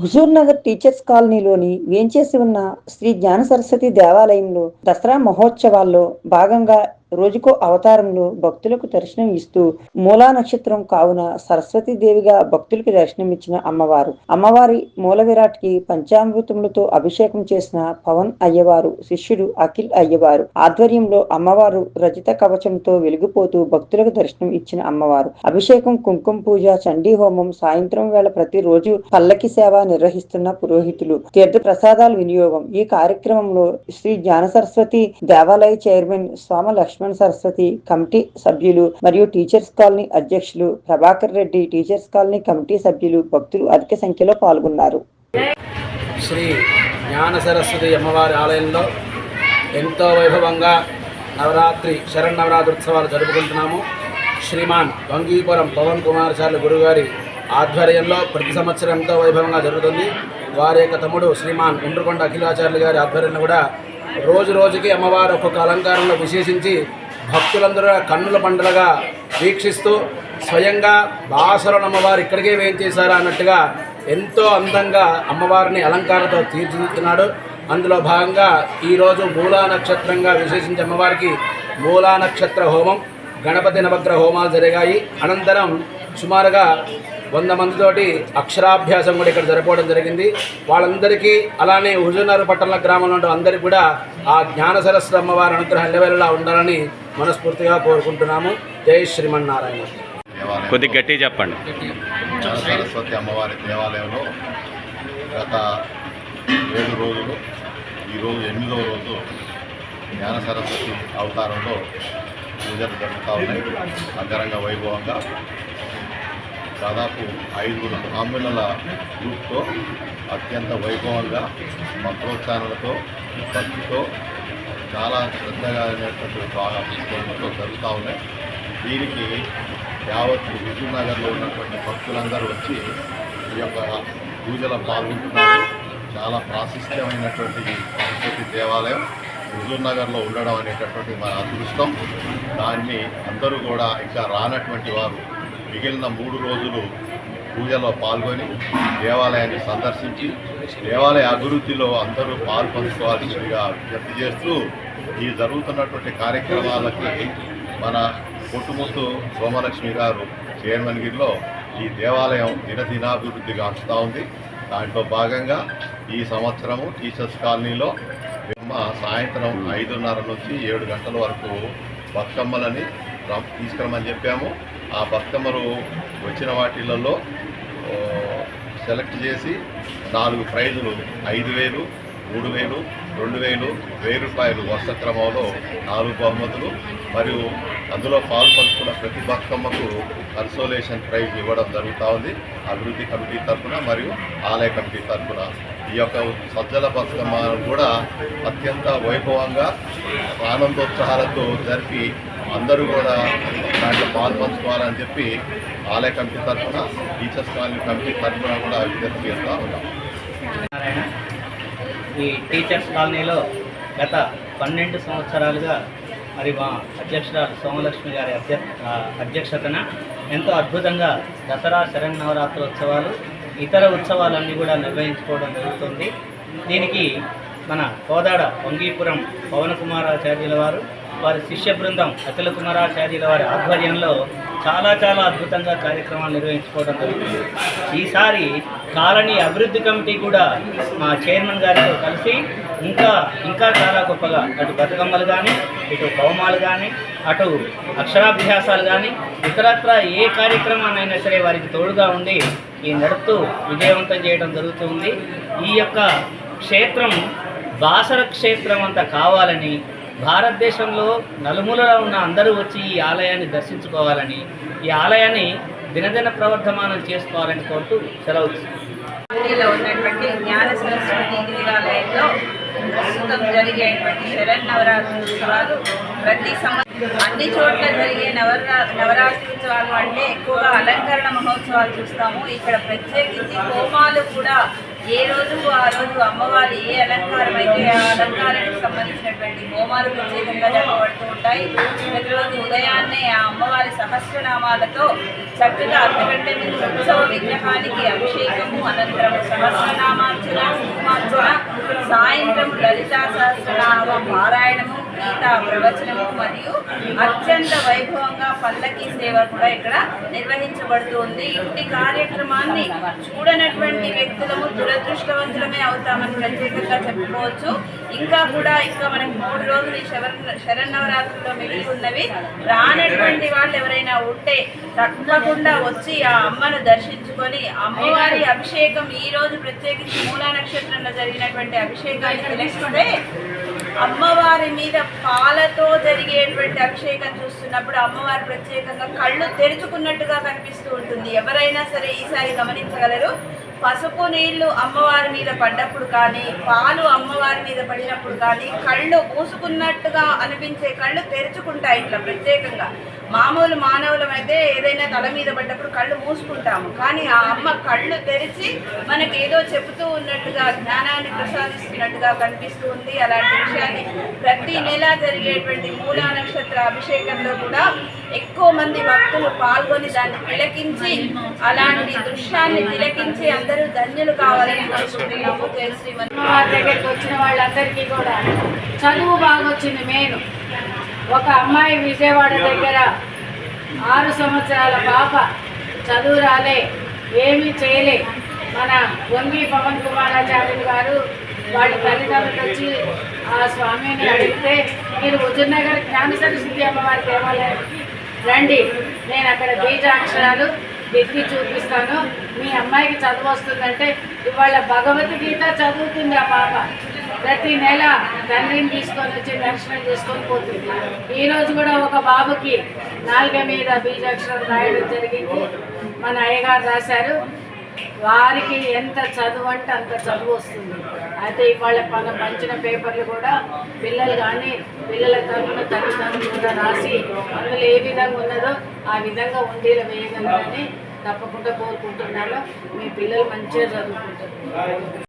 Huzur Nagar teachers కాలనీలోని వేంచేసి ఉన్న శ్రీ జ్ఞాన సరస్వతి దేవాలయంలో దసరా మహోత్సవాల్లో భాగంగా రోజుకో అవతారంలో భక్తులకు దర్శనం ఇస్తూ మూలా నక్షత్రం కావున సరస్వతి దేవిగా భక్తులకు దర్శనమిచ్చిన అమ్మవారు. అమ్మవారి మూల విరాట్కి పంచామృతములతో అభిషేకం చేసిన పవన్ అయ్యవారు శిష్యుడు అఖిల్ అయ్యవారు. ఆధ్వర్యంలో అమ్మవారు రజిత కవచంతో వెలిగిపోతూ భక్తులకు దర్శనం ఇచ్చిన అమ్మవారు. అభిషేకం కుంకుమ పూజ చండీ హోమం సాయంత్రం వేళ ప్రతిరోజు పల్లకి సేవ నిర్వహిస్తున్న పురోహితులు. తీర్థ ప్రసాదాల వినియోగం. ఈ కార్యక్రమంలో శ్రీ జ్ఞాన సరస్వతి దేవాలయ చైర్మన్ స్వామ లక్ష్మణ్ సరస్వతి కమిటీ సభ్యులు మరియు టీచర్స్ కాలనీ అధ్యక్షులు Prabhakar Reddy teachers colony committee సభ్యులు భక్తులు అధిక సంఖ్యలో పాల్గొన్నారు. శ్రీ జ్ఞాన సరస్వతి అమ్మవారి ఆలయంలో ఎంతో వైభవంగా నవరాత్రి శరన్నవరాత్రి ఉత్సవాలు జరుపుకుంటున్నాము. శ్రీమాన్ వంగీపురం పవన్ కుమార్ చార్లు గురుగారి ఆధ్వర్యంలో ప్రతి సంవత్సరం ఎంతో వైభవంగా జరుగుతుంది. వారి యొక్క తమ్ముడు శ్రీమాన్ ఉండ్రకొండ అఖిలాచార్యులు గారి ఆధ్వర్యంలో కూడా రోజు రోజుకి అమ్మవారు ఒక్కొక్క అలంకారంలో విశేషించి భక్తులందరూ కన్నుల పండుగగా వీక్షిస్తూ స్వయంగా బాసరుల అమ్మవారు ఇక్కడికే వేయించేశారా అన్నట్టుగా ఎంతో అందంగా అమ్మవారిని అలంకారంతో తీర్చిదిద్దుతున్నాడు. అందులో భాగంగా ఈరోజు మూలా నక్షత్రంగా విశేషించి అమ్మవారికి మూలా నక్షత్ర హోమం గణపతి నవగ్రహ హోమాలు జరిగాయి. అనంతరం సుమారుగా వంద మందితోటి అక్షరాభ్యాసం కూడా ఇక్కడ జరపడం జరిగింది. వాళ్ళందరికీ అలానే హుజూర్నగర్ పట్టణ గ్రామంలో ఉన్న అందరికీ కూడా ఆ జ్ఞాన సరస్వతి అమ్మవారి అనుగ్రహం ఎల్లవేళలా ఉండాలని మనస్ఫూర్తిగా కోరుకుంటున్నాము. జై శ్రీమన్నారాయణ. కొద్దిగా గట్టి చెప్పండి. జ్ఞాన సరస్వతి అమ్మవారి దేవాలయంలో గత ఏడు రోజులు ఈరోజు ఎనిమిదవ రోజు జ్ఞాన సరస్వతి అవతారంలో పూజలు జరుగుతూ ఉన్నాయి. అంగరంగ వైభవంగా దాదాపు ఐదుగురు బ్రాహ్మణుల గ్రూప్తో అత్యంత వైభవంగా మంత్రోత్సాహాలతో భక్తితో చాలా శ్రద్ధగా అనేటువంటి బాగా పుస్తకంతో జరుగుతూ ఉన్నాయి. దీనికి యావత్ విజయనగర్లో ఉన్నటువంటి భక్తులందరూ వచ్చి ఈ యొక్క పూజలో పాల్గొంటున్నారు. చాలా ప్రాశస్త్యమైనటువంటి ఈ దేవాలయం హుజూర్నగర్లో ఉండడం అనేటటువంటి మన అదృష్టం. దాన్ని అందరూ కూడా ఇంకా రానటువంటి వారు మిగిలిన మూడు రోజులు పూజలో పాల్గొని దేవాలయాన్ని సందర్శించి దేవాలయ అభివృద్ధిలో అందరూ పాల్పంచుకోవాల్సిందిగా విజ్ఞప్తి చేస్తూ ఈ జరుగుతున్నటువంటి కార్యక్రమాలకి మన కొట్టుముత్తు సోమలక్ష్మి గారు చైర్మన్ గిరిలో ఈ దేవాలయం దినదినాభివృద్ధి గాంచుతూ ఉంది. దాంట్లో భాగంగా ఈ సంవత్సరము టీచర్స్ కాలనీలో మా సాయంత్రం ఐదున్నర నుంచి ఏడు గంటల వరకు బతుకమ్మలని తీసుకురమని చెప్పాము. ఆ కస్టమరు వచ్చిన వాటిలలో సెలెక్ట్ చేసి నాలుగు ప్రైజులు ఐదు వేలు మూడు వేలు రెండు వేలు వెయ్యి రూపాయలు వరుస క్రమంలో నాలుగు బహుమతులు మరియు అందులో పాల్పంచుకున్న ప్రతి బతుకమ్మకు కన్సోలేషన్ ప్రైజ్ ఇవ్వడం జరుగుతూ ఉంది. అభివృద్ధి కమిటీ తరఫున మరియు ఆలయ కమిటీ తరఫున. ఈ యొక్క సజ్జల బతుకమ్మ కూడా అత్యంత వైభవంగా ఆనందోత్సాహాలతో జరిపి అందరూ కూడా దాంట్లో పాల్పంచుకోవాలని చెప్పి ఆలయ కమిటీ తరఫున టీచర్స్ కాలనీ కమిటీ తరఫున కూడా విజ్ఞప్తి చేస్తూ ఉన్నాం. ఈ టీచర్స్ కాలనీలో గత పన్నెండు సంవత్సరాలుగా మరి మా అధ్యక్షురాలు సోమలక్ష్మి గారి అధ్యక్షతన ఎంతో అద్భుతంగా దసరా శరన్నవరాత్రి ఉత్సవాలు ఇతర ఉత్సవాలన్నీ కూడా నిర్వహించుకోవడం జరుగుతుంది. దీనికి మన కోదాడ వంగీపురం పవన కుమారాచార్యుల వారు వారి శిష్య బృందం అఖిల కుమారాచార్యుల వారి ఆధ్వర్యంలో చాలా చాలా అద్భుతంగా కార్యక్రమాలు నిర్వహించుకోవడం జరుగుతుంది. ఈసారి కాలనీ అభివృద్ధి కమిటీ కూడా మా చైర్మన్ గారితో కలిసి ఇంకా ఇంకా చాలా గొప్పగా. అటు బతుకమ్మలు కానీ ఇటు హోమాలు కానీ అటు అక్షరాభ్యాసాలు కానీ ఇతరత్ర ఏ కార్యక్రమాన్నైనా సరే వారికి తోడుగా ఉండి ఈ నడుపుతూ విజయవంతం చేయడం జరుగుతుంది. ఈ యొక్క క్షేత్రం బాసర క్షేత్రం అంతా కావాలని భారతదేశంలో నలుమూలలో ఉన్న అందరూ వచ్చి ఈ ఆలయాన్ని దర్శించుకోవాలని ఈ ఆలయాన్ని దినదిన ప్రవర్ధమానం చేసుకోవాలని కోరుతూ సెలవు ఉన్నటువంటి జ్ఞాన సరస్వతి దేవాలయంలో ప్రస్తుతం జరిగేటువంటి శరణ్ నవరాత్రి ఉత్సవాలు ప్రతి సంవత్సరం అన్ని చోట్ల జరిగే నవరా నవరాత్రి ఉత్సవాలు అంటే ఎక్కువగా అలంకరణ మహోత్సవాలు చూస్తాము. ఇక్కడ ప్రత్యేకించి హోమాలు కూడా ఏ రోజు ఆ రోజు అమ్మవారి ఏ అలంకారం అయితే ఆ అలంకారానికి సంబంధించినటువంటి హోమాలు ప్రత్యేకంగా జరగబడుతూ ఉంటాయి. ప్రతిరోజు ఉదయాన్నే ఆ అమ్మవారి సహస్రనామాలతో చక్కగా అంతకంటే ముందు ఉత్సవ విగ్రహానికి అభిషేకము అనంతరం సహస్రనామార్చన కుంకుమార్చన సాయంత్రం లలితా సహస్రనామ పారాయణము గీతా ప్రవచనము మరియు అత్యంత వైభవంగా పల్లకి సేవ కూడా ఇక్కడ నిర్వహించబడుతుంది ఇంటి కార్యక్రమాన్ని చూడనటువంటి వ్యక్తులము దురదృష్టవంతులమే అవుతామని ప్రత్యేకంగా చెప్పుకోవచ్చు. ఇంకా కూడా ఇంకా మనకి మూడు రోజులు ఈ శరన్ శరన్నవరాత్రుల్లో మిగిలి ఉన్నవి. రానటువంటి వాళ్ళు ఎవరైనా ఉంటే తప్పకుండా వచ్చి ఆ అమ్మను దర్శించుకొని అమ్మవారి అభిషేకం ఈ రోజు ప్రత్యేకించి మూలా నక్షత్రంలో జరిగినటువంటి అభిషేకాన్ని తిలకిస్తే అమ్మవారి మీద పాలతో జరిగేటువంటి అభిషేకం చూస్తున్నప్పుడు అమ్మవారు ప్రత్యేకంగా కళ్ళు తెరుచుకున్నట్టుగా కనిపిస్తూ ఉంటుంది. ఎవరైనా సరే ఈసారి గమనించగలరు. పసుపు నీళ్ళు అమ్మవారి మీద పడ్డప్పుడు కానీ పాలు అమ్మవారి మీద పడినప్పుడు కానీ కళ్ళు మూసుకున్నట్టుగా అనిపించే కళ్ళు తెరుచుకుంటాయి ఇట్లా ప్రత్యేకంగా. మామూలు మానవులం అయితే ఏదైనా తల మీద పడ్డప్పుడు కళ్ళు మూసుకుంటాము. కానీ ఆ అమ్మ కళ్ళు తెరిచి మనకి ఏదో చెబుతూ ఉన్నట్టుగా జ్ఞానాన్ని ప్రసాదిస్తున్నట్టుగా కనిపిస్తూ ఉంది. అలాంటి విషయాన్ని ప్రతి నెల జరిగేటువంటి మూలా నక్షత్ర అభిషేకంలో కూడా ఎక్కువ మంది భక్తులు పాల్గొని దాన్ని తిలకించి అలాంటి దృశ్యాన్ని తిలకించి అందరూ ధన్యులు కావాలని కోరుకుంటున్నాము. జయ శ్రీమన్ అమ్మవారి దగ్గరికి వచ్చిన వాళ్ళందరికీ కూడా చదువు బాగా వచ్చింది మెయిన్. ఒక అమ్మాయి విజయవాడ దగ్గర ఆరు సంవత్సరాల పాప చదువు రాలే ఏమీ చేయలే. మన వంగి పవన్ కుమారాచార్యులు గారు వాళ్ళ తల్లిదండ్రులు వచ్చి ఆ స్వామిని అడిగితే మీరు హుజూర్నగర్ జ్ఞాన సరస్వతి అమ్మవారి దేవాలయం రండి. నేను అక్కడ బీజాక్షరాలు ఎత్తి చూపిస్తాను. మీ అమ్మాయికి చదువు వస్తుందంటే ఇవాళ భగవద్గీత చదువుతుంది ఆ పాప. ప్రతి నెల తండ్రిని తీసుకొని వచ్చి దర్శనం చేసుకొని పోతుంది. ఈరోజు కూడా ఒక బాబుకి నాలుగ మీద బీజాక్షరం రాయడం జరిగింది. మన అయ్యగారు రాశారు. వారికి ఎంత చదువు అంటే అంత చదువు వస్తుంది. అయితే ఇవాళ మనం పంచిన పేపర్లు కూడా పిల్లలు కానీ పిల్లల తరఫున తల్లిదండ్రులు కూడా రాసి అందులో ఏ విధంగా ఉన్నదో ఆ విధంగా ఉండేలా వేయగలరని తప్పకుండా కోరుకుంటున్నాను. మీ పిల్లలు మంచిగా చదువుకుంటారు.